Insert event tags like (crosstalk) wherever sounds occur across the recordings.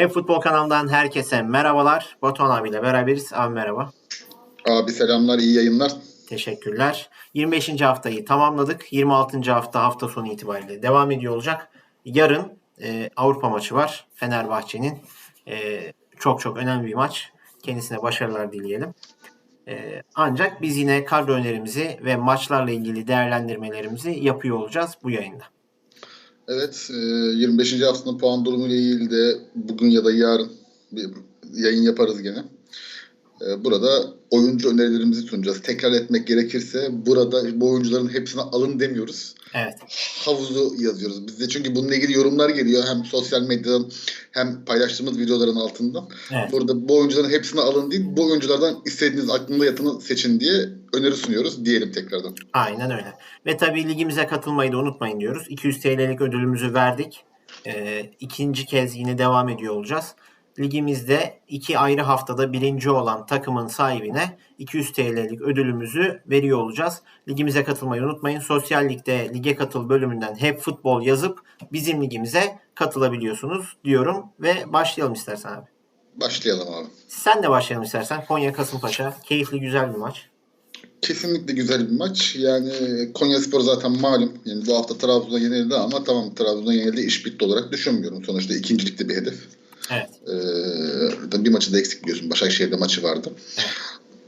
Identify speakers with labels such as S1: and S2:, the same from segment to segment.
S1: Hep Futbol kanalından herkese merhabalar. Batuhan abiyle beraberiz. Abi merhaba.
S2: Abi selamlar, iyi yayınlar.
S1: Teşekkürler. 25. haftayı tamamladık. 26. hafta hafta sonu itibariyle devam ediyor olacak. Yarın e, Avrupa maçı var. Fenerbahçe'nin e, çok çok önemli bir maç. Kendisine başarılar dileyelim. E, ancak biz yine kadro önerimizi ve maçlarla ilgili değerlendirmelerimizi yapıyor olacağız bu yayında.
S2: Evet, e, 25. haftanın puan durumu ile ilgili de bugün ya da yarın bir yayın yaparız gene. E, Burada oyuncu önerilerimizi sunacağız. Tekrar etmek gerekirse burada bu oyuncuların hepsini alın demiyoruz.
S1: Evet.
S2: Havuzu yazıyoruz. Bizde çünkü bununla ilgili yorumlar geliyor hem sosyal medyadan hem paylaştığımız videoların altından.
S1: Evet.
S2: Burada bu oyuncuların hepsini alın değil, bu oyunculardan istediğiniz aklında yatanı seçin diye öneri sunuyoruz diyelim tekrardan.
S1: Aynen öyle. Ve tabii ligimize katılmayı da unutmayın diyoruz. 200 TL'lik ödülümüzü verdik. Ee, ikinci kez yine devam ediyor olacağız. Ligimizde iki ayrı haftada birinci olan takımın sahibine 200 TL'lik ödülümüzü veriyor olacağız. Ligimize katılmayı unutmayın. Sosyal Lig'de lige katıl bölümünden hep futbol yazıp bizim ligimize katılabiliyorsunuz diyorum ve başlayalım istersen abi.
S2: Başlayalım abi.
S1: Sen de başlayalım istersen. Konya Kasımpaşa keyifli güzel bir maç.
S2: Kesinlikle güzel bir maç. Yani Konyaspor zaten malum. Yani bu hafta Trabzon'a yenildi ama tamam Trabzon'a yenildi iş bitti olarak düşünmüyorum. Sonuçta ikincilikte bir hedef.
S1: Evet.
S2: Ee, bir maçı da eksik biliyorsun. Başakşehir'de maçı vardı.
S1: Evet.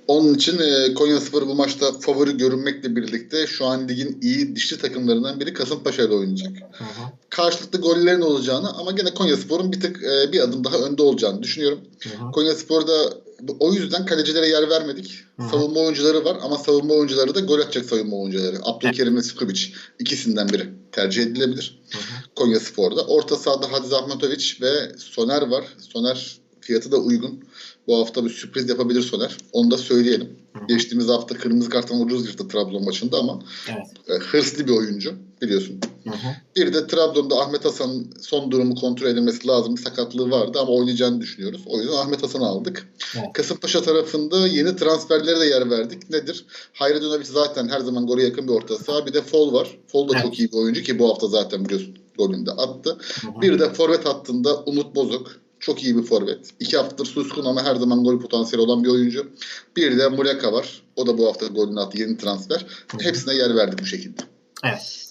S2: Onun için e, Konyaspor bu maçta favori görünmekle birlikte şu an ligin iyi dişli takımlarından biri Kasımpaşa ile oynayacak.
S1: Hı hı.
S2: Karşılıklı gollerin olacağını ama gene Konyaspor'un bir tık e, bir adım daha önde olacağını düşünüyorum.
S1: Hı hı.
S2: Konyaspor'da o yüzden kalecilere yer vermedik.
S1: Hı hı.
S2: Savunma oyuncuları var ama savunma oyuncuları da gol atacak savunma oyuncuları. Abdülkerim ve Skubic ikisinden biri tercih edilebilir.
S1: Hı hı.
S2: Konya Spor'da. Orta sahada Hadis Ahmetoviç ve Soner var. Soner fiyatı da uygun. Bu hafta bir sürpriz yapabilir Soner. Onu da söyleyelim.
S1: Hı hı.
S2: Geçtiğimiz hafta kırmızı karttan ucuz yırttı Trabzon maçında ama
S1: Evet.
S2: e, hırslı bir oyuncu biliyorsun.
S1: Hı hı.
S2: Bir de Trabzon'da Ahmet Hasan'ın son durumu kontrol edilmesi lazım. Bir sakatlığı vardı ama oynayacağını düşünüyoruz. O yüzden Ahmet Hasan'ı aldık.
S1: Evet.
S2: Kasımpaşa tarafında yeni transferlere de yer verdik. Nedir? Hayredinovic zaten her zaman gole yakın bir orta saha. Bir de Fol var. Fol da
S1: Evet.
S2: çok iyi bir oyuncu ki bu hafta zaten biliyorsun golünde attı.
S1: Hı hı.
S2: Bir de forvet hattında Umut Bozok. Çok iyi bir forvet. İki haftadır suskun ama her zaman gol potansiyeli olan bir oyuncu. Bir de Muleka var. O da bu hafta golünü attı. Yeni transfer.
S1: hı.
S2: Hepsine yer verdik bu şekilde.
S1: Evet.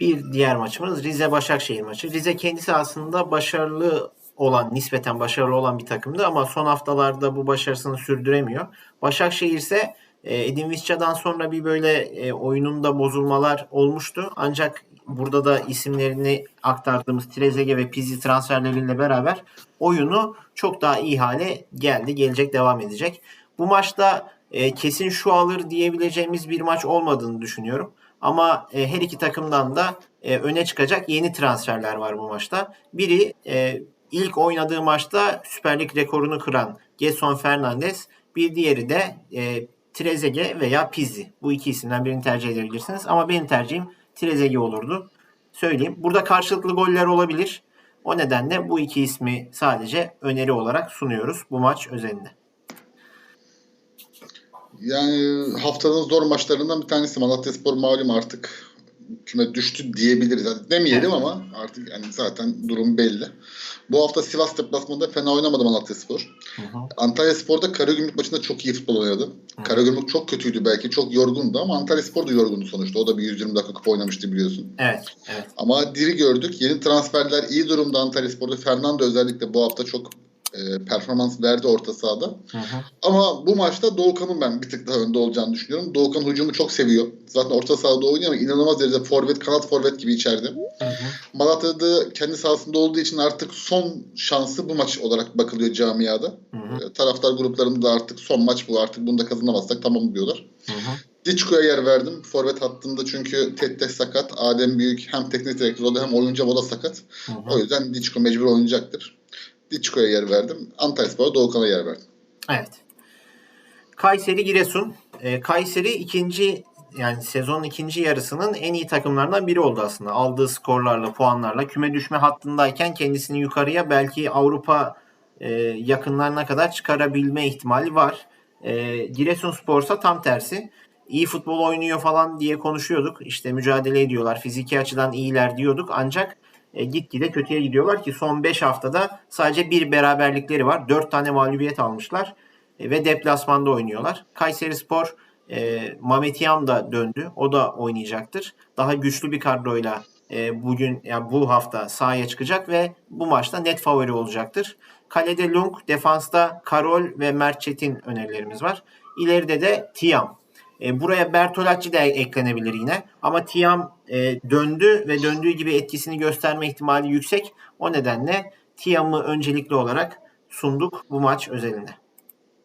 S1: Bir diğer maçımız Rize Başakşehir maçı. Rize kendisi aslında başarılı olan, nispeten başarılı olan bir takımdı ama son haftalarda bu başarısını sürdüremiyor. Başakşehir ise e, Edin Visca'dan sonra bir böyle e, oyununda bozulmalar olmuştu. Ancak burada da isimlerini aktardığımız Trezeguet ve Pizzi transferleriyle beraber oyunu çok daha iyi hale geldi. Gelecek devam edecek. Bu maçta e, kesin şu alır diyebileceğimiz bir maç olmadığını düşünüyorum. Ama e, her iki takımdan da e, öne çıkacak yeni transferler var bu maçta. Biri e, ilk oynadığı maçta Süper Lig rekorunu kıran Gerson Fernandes. Bir diğeri de e, Trezeguet veya Pizzi. Bu iki isimden birini tercih edebilirsiniz. Ama benim tercihim Trezeguet olurdu. Söyleyeyim. Burada karşılıklı goller olabilir. O nedenle bu iki ismi sadece öneri olarak sunuyoruz bu maç özelinde.
S2: Yani haftanın zor maçlarından bir tanesi Malatyaspor malum artık küme düştü diyebiliriz. Yani demeyelim ama artık yani zaten durum belli. Bu hafta Sivas deplasmanında fena oynamadı Malatyaspor.
S1: Hı hı.
S2: Antalyaspor'da Karagümrük maçında çok iyi futbol oynadı.
S1: Hı.
S2: Karagümrük çok kötüydü belki, çok yorgundu ama Antalyaspor da yorgundu sonuçta. O da bir 120 dakika kupa oynamıştı biliyorsun.
S1: Evet, evet.
S2: Ama diri gördük. Yeni transferler iyi durumda Antalyaspor'da. Fernando özellikle bu hafta çok e, performans verdi orta sahada.
S1: Hı hı.
S2: Ama bu maçta Doğukan'ın ben bir tık daha önde olacağını düşünüyorum. Doğukan hücumu çok seviyor. Zaten orta sahada oynuyor ama inanılmaz derecede forvet, kanat forvet gibi içeride.
S1: Hı hı.
S2: Malatya'da kendi sahasında olduğu için artık son şansı bu maç olarak bakılıyor camiada.
S1: Hı hı.
S2: E, Taraftar gruplarında da artık son maç bu artık bunu da kazanamazsak tamam diyorlar.
S1: Hı hı.
S2: Diçko'ya yer verdim. Forvet hattında çünkü Tette sakat. Adem Büyük hem teknik direktör o da hem oyuncu o da sakat.
S1: Hı hı.
S2: O yüzden Diçko mecbur oynayacaktır. Diçko'ya yer verdim. Antalyaspor'a Doğukan'a yer verdim.
S1: Evet. Kayseri Giresun. Ee, Kayseri ikinci yani sezonun ikinci yarısının en iyi takımlarından biri oldu aslında. Aldığı skorlarla, puanlarla küme düşme hattındayken kendisini yukarıya belki Avrupa e, yakınlarına kadar çıkarabilme ihtimali var. E, Giresunspor'sa tam tersi. İyi futbol oynuyor falan diye konuşuyorduk. İşte mücadele ediyorlar. Fiziki açıdan iyiler diyorduk. Ancak e, gitgide kötüye gidiyorlar ki son 5 haftada sadece bir beraberlikleri var. 4 tane mağlubiyet almışlar e, ve deplasmanda oynuyorlar. Kayseri Spor e, Yam da döndü. O da oynayacaktır. Daha güçlü bir kadroyla e, bugün yani bu hafta sahaya çıkacak ve bu maçta net favori olacaktır. Kalede Lung, defansta Karol ve Mert Çetin önerilerimiz var. İleride de Tiam. E, buraya Bertolacci de eklenebilir yine. Ama Tiam e, döndü ve döndüğü gibi etkisini gösterme ihtimali yüksek. O nedenle Tiam'ı öncelikli olarak sunduk bu maç özelinde.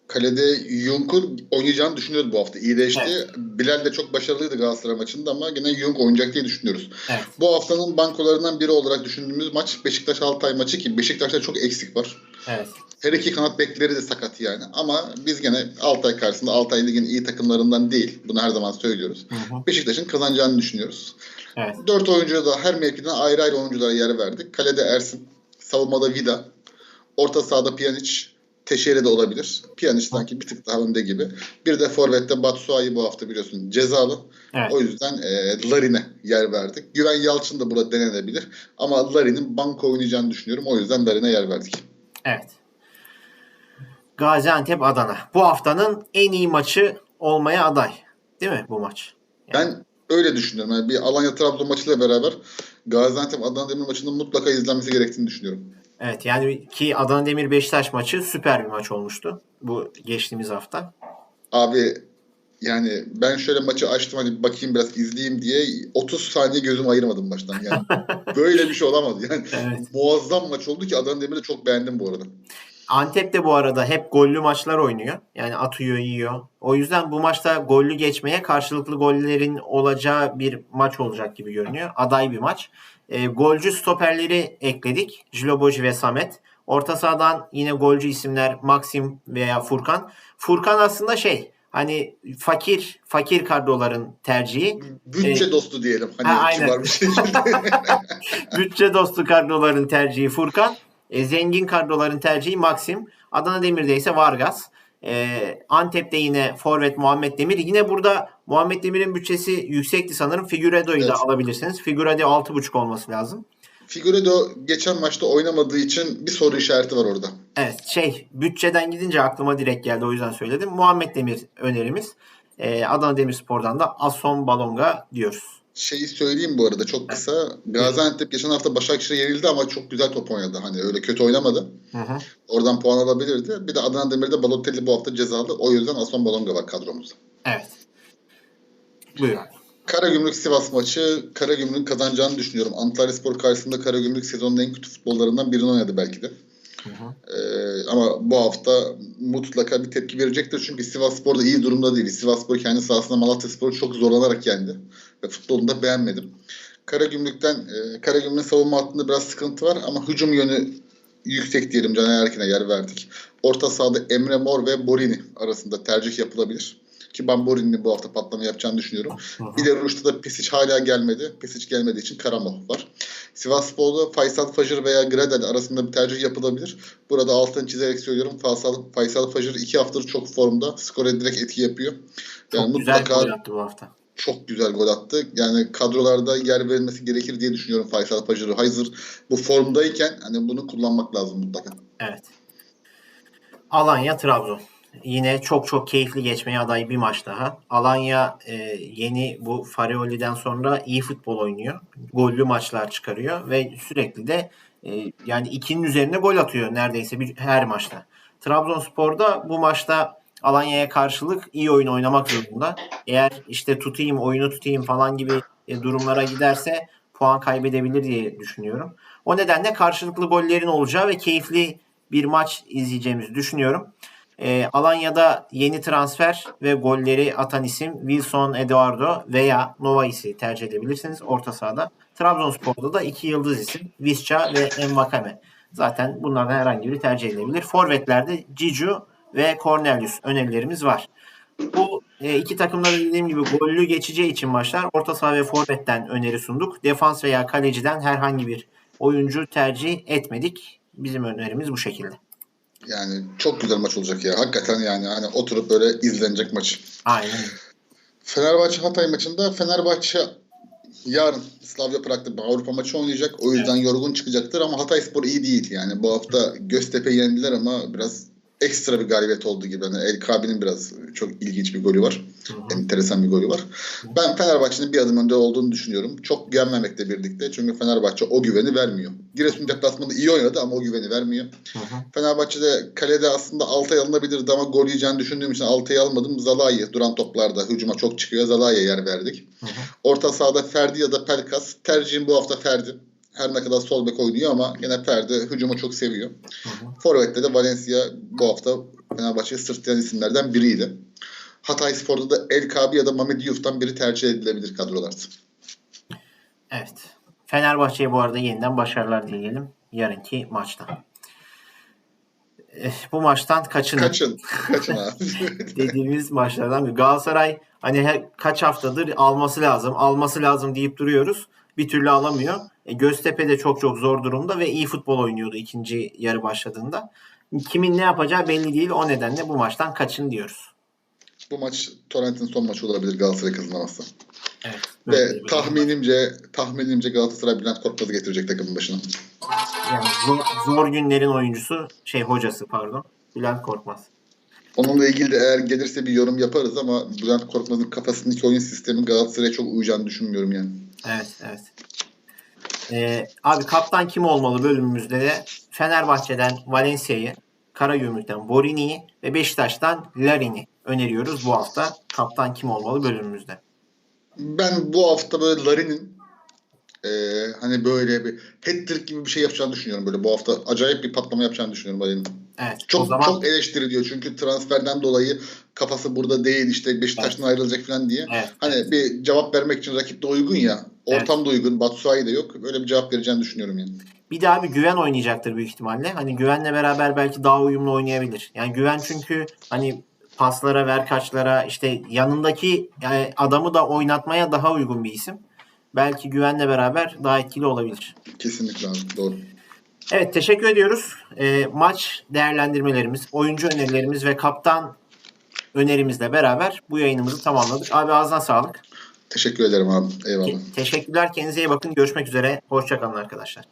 S2: Kalede Junk'un oynayacağını düşünüyoruz bu hafta. İyileşti.
S1: Evet.
S2: Bilal de çok başarılıydı Galatasaray maçında ama yine Junk oynayacak diye düşünüyoruz.
S1: Evet.
S2: Bu haftanın bankolarından biri olarak düşündüğümüz maç Beşiktaş Altay maçı ki Beşiktaş'ta çok eksik var.
S1: Evet.
S2: Her iki kanat bekleri de sakat yani. Ama biz gene Altay karşısında Altay Lig'in iyi takımlarından değil. Bunu her zaman söylüyoruz. Beşiktaş'ın kazanacağını düşünüyoruz.
S1: Evet.
S2: Dört oyuncuya da her mevkiden ayrı ayrı oyunculara yer verdik. Kalede Ersin, savunmada Vida, orta sahada Pjanic, Teşehir'e de olabilir. Sanki bir tık daha önde gibi. Bir de Forvet'te Batshuayi bu hafta biliyorsun cezalı.
S1: Evet.
S2: O yüzden e, Larin'e yer verdik. Güven Yalçın da burada denenebilir. Ama Larin'in banko oynayacağını düşünüyorum. O yüzden Larin'e yer verdik.
S1: Evet. Gaziantep Adana. Bu haftanın en iyi maçı olmaya aday. Değil mi bu maç?
S2: Ben öyle düşünüyorum. Yani bir Alanya Trabzon maçıyla beraber Gaziantep Adana Demir maçının mutlaka izlenmesi gerektiğini düşünüyorum.
S1: Evet yani ki Adana Demir Beşiktaş maçı süper bir maç olmuştu. Bu geçtiğimiz hafta.
S2: Abi yani ben şöyle maçı açtım hani bakayım biraz izleyeyim diye 30 saniye gözüm ayırmadım maçtan yani. (laughs) Böyle bir şey olamadı yani.
S1: Evet.
S2: Muazzam maç oldu ki Adana Demir'i de çok beğendim bu arada.
S1: Antep de bu arada hep gollü maçlar oynuyor. Yani atıyor, yiyor. O yüzden bu maçta gollü geçmeye karşılıklı gollerin olacağı bir maç olacak gibi görünüyor. Aday bir maç. E, golcü stoperleri ekledik. Jiloboji ve Samet. Orta sahadan yine golcü isimler Maxim veya Furkan. Furkan aslında şey hani fakir fakir kadroların tercihi.
S2: Bütçe
S1: Ee,
S2: dostu diyelim. Hani
S1: ha, aynen.
S2: şekilde. (laughs) (laughs)
S1: Bütçe dostu kadroların tercihi Furkan. E, zengin kadroların tercihi Maxim. Adana Demir'de ise Vargas. E, Antep'te yine Forvet Muhammed Demir. Yine burada Muhammed Demir'in bütçesi yüksekti sanırım. Figueredo'yu da
S2: Evet.
S1: alabilirsiniz. Figueredo 6.5 olması lazım.
S2: Figueredo geçen maçta oynamadığı için bir soru işareti var orada.
S1: Evet şey bütçeden gidince aklıma direkt geldi o yüzden söyledim. Muhammed Demir önerimiz. E, Adana Demirspor'dan da Asson Balonga diyoruz.
S2: Şeyi söyleyeyim bu arada çok kısa. Gaziantep geçen hafta Başakşehir'e yenildi ama çok güzel top oynadı. Hani öyle kötü oynamadı.
S1: Hı hı.
S2: Oradan puan alabilirdi. Bir de Adana Demir'de Balotelli bu hafta cezalı. O yüzden Aslan Balonga var kadromuzda.
S1: Evet. Buyur abi.
S2: Karagümrük Sivas maçı Karagümrük'ün kazanacağını düşünüyorum. Antalyaspor karşısında Karagümrük sezonun en kötü futbollarından birini oynadı belki de.
S1: Hı hı.
S2: Ee, ama bu hafta mutlaka bir tepki verecektir. Çünkü Sivasspor da iyi durumda değil. Sivasspor kendi sahasında Malatyaspor'u çok zorlanarak yendi. Ve futbolunu da beğenmedim. Karagümrük'ten e, Karagümrük'ün savunma hattında biraz sıkıntı var ama hücum yönü yüksek diyelim. Caner Erkin'e yer verdik. Orta sahada Emre Mor ve Borini arasında tercih yapılabilir. Ki ben Borini'nin bu hafta patlama yapacağını düşünüyorum. İleri uçta da Pesic hala gelmedi. Pesic gelmediği için Karamov var. Sivasspor'da Faysal Fajr veya Gradel arasında bir tercih yapılabilir. Burada altını çizerek söylüyorum. Faysal, Faysal Fajr iki haftadır çok formda. Skora direkt etki yapıyor. Yani
S1: Çok güzel
S2: mutlaka
S1: gol attı bu hafta.
S2: Çok güzel gol attı. Yani kadrolarda yer verilmesi gerekir diye düşünüyorum Faysal Fajr'ı. Hazır bu formdayken hani bunu kullanmak lazım mutlaka.
S1: Evet. Alanya Trabzon. Yine çok çok keyifli geçmeye aday bir maç daha. Alanya e, yeni bu Farioli'den sonra iyi futbol oynuyor. Gollü maçlar çıkarıyor ve sürekli de e, yani ikinin üzerine gol atıyor neredeyse bir, her maçta. Trabzonspor'da bu maçta Alanya'ya karşılık iyi oyun oynamak zorunda. Eğer işte tutayım, oyunu tutayım falan gibi e, durumlara giderse puan kaybedebilir diye düşünüyorum. O nedenle karşılıklı gollerin olacağı ve keyifli bir maç izleyeceğimizi düşünüyorum. E, Alanya'da yeni transfer ve golleri atan isim Wilson Eduardo veya Novais'i tercih edebilirsiniz orta sahada. Trabzonspor'da da iki yıldız isim Visca ve Envakame. Zaten bunlardan herhangi biri tercih edilebilir. Forvetlerde Cicu ve Cornelius önerilerimiz var. Bu e, iki takımda da dediğim gibi gollü geçeceği için maçlar orta saha ve forvetten öneri sunduk. Defans veya kaleciden herhangi bir oyuncu tercih etmedik. Bizim önerimiz bu şekilde.
S2: Yani çok güzel maç olacak ya. Hakikaten yani hani oturup böyle izlenecek maç.
S1: Aynen.
S2: Fenerbahçe Hatay maçında Fenerbahçe yarın Slavia Prag'da Avrupa maçı oynayacak. O yüzden yorgun çıkacaktır ama Hatayspor iyi değil yani. Bu hafta Göztepe yendiler ama biraz ekstra bir galibiyet oldu gibi. Yani El Kabi'nin biraz çok ilginç bir golü var.
S1: Hı hı.
S2: Enteresan bir golü var. Ben Fenerbahçe'nin bir adım önde olduğunu düşünüyorum. Çok güvenmemekle birlikte. Çünkü Fenerbahçe o güveni vermiyor. Giresun deplasmanında iyi oynadı ama o güveni vermiyor.
S1: Hı hı.
S2: Fenerbahçe'de kalede aslında Altay alınabilirdi ama gol yiyeceğini düşündüğüm için Altay'ı almadım. Zalai duran toplarda hücuma çok çıkıyor. Zalai'ye yer verdik.
S1: Hı hı.
S2: Orta sahada Ferdi ya da Pelkas. Tercihim bu hafta Ferdi. Her ne kadar sol bek oynuyor ama yine Ferdi hücumu çok seviyor. Forvet'te de Valencia bu hafta Fenerbahçe'yi sırtlayan isimlerden biriydi. Hatay Spor'da da El Kabi ya da Mehmet Diouf'tan biri tercih edilebilir kadrolarda.
S1: Evet. Fenerbahçe'ye bu arada yeniden başarılar dileyelim yarınki maçta. Eh, Bu maçtan kaçının
S2: Kaçın. Kaçın (laughs) abi. (laughs)
S1: dediğimiz maçlardan biri. Galatasaray hani her, kaç haftadır alması lazım, alması lazım deyip duruyoruz. Bir türlü alamıyor. E, Göztepe de çok çok zor durumda ve iyi futbol oynuyordu ikinci yarı başladığında. Kimin ne yapacağı belli değil. O nedenle bu maçtan kaçın diyoruz.
S2: bu maç Torrent'in son maçı olabilir Galatasaray kazanamazsa.
S1: Evet.
S2: Ve tahminimce tahminimce Galatasaray Bülent Korkmaz'ı getirecek takımın başına.
S1: yani zor, zor günlerin oyuncusu şey hocası pardon. Bülent Korkmaz.
S2: Onunla ilgili de eğer gelirse bir yorum yaparız ama Bülent Korkmaz'ın kafasındaki oyun sistemi Galatasaray'a çok uyacağını düşünmüyorum yani.
S1: Evet, evet. Ee, abi kaptan kim olmalı bölümümüzde de Fenerbahçe'den Valencia'yı, Karagümrük'ten Borini'yi ve Beşiktaş'tan Larin'i öneriyoruz bu hafta. Kaptan kim olmalı bölümümüzde.
S2: Ben bu hafta böyle Larin'in eee, hani böyle bir hat-trick gibi bir şey yapacağını düşünüyorum böyle bu hafta. Acayip bir patlama yapacağını düşünüyorum Larin'in.
S1: Evet.
S2: Çok
S1: zaman
S2: çok eleştiriliyor çünkü transferden dolayı kafası burada değil işte Beşiktaş'tan ayrılacak falan diye.
S1: evet,
S2: Hani bir cevap vermek için rakip de uygun ya. Ortam da uygun. Batshuayi de yok. Böyle bir cevap vereceğini düşünüyorum yani.
S1: bir daha bir güven oynayacaktır büyük ihtimalle. Hani güvenle beraber belki daha uyumlu oynayabilir. Yani güven çünkü hani paslara, verkaçlara işte yanındaki yani adamı da oynatmaya daha uygun bir isim. Belki güvenle beraber daha etkili olabilir.
S2: Kesinlikle abi. Doğru.
S1: Evet teşekkür ediyoruz. Ee, maç değerlendirmelerimiz, oyuncu önerilerimiz ve kaptan önerimizle beraber bu yayınımızı tamamladık. Abi ağzına sağlık.
S2: Teşekkür ederim abi. Eyvallah.
S1: Teşekkürler. Kendinize iyi bakın. Görüşmek üzere. Hoşçakalın arkadaşlar.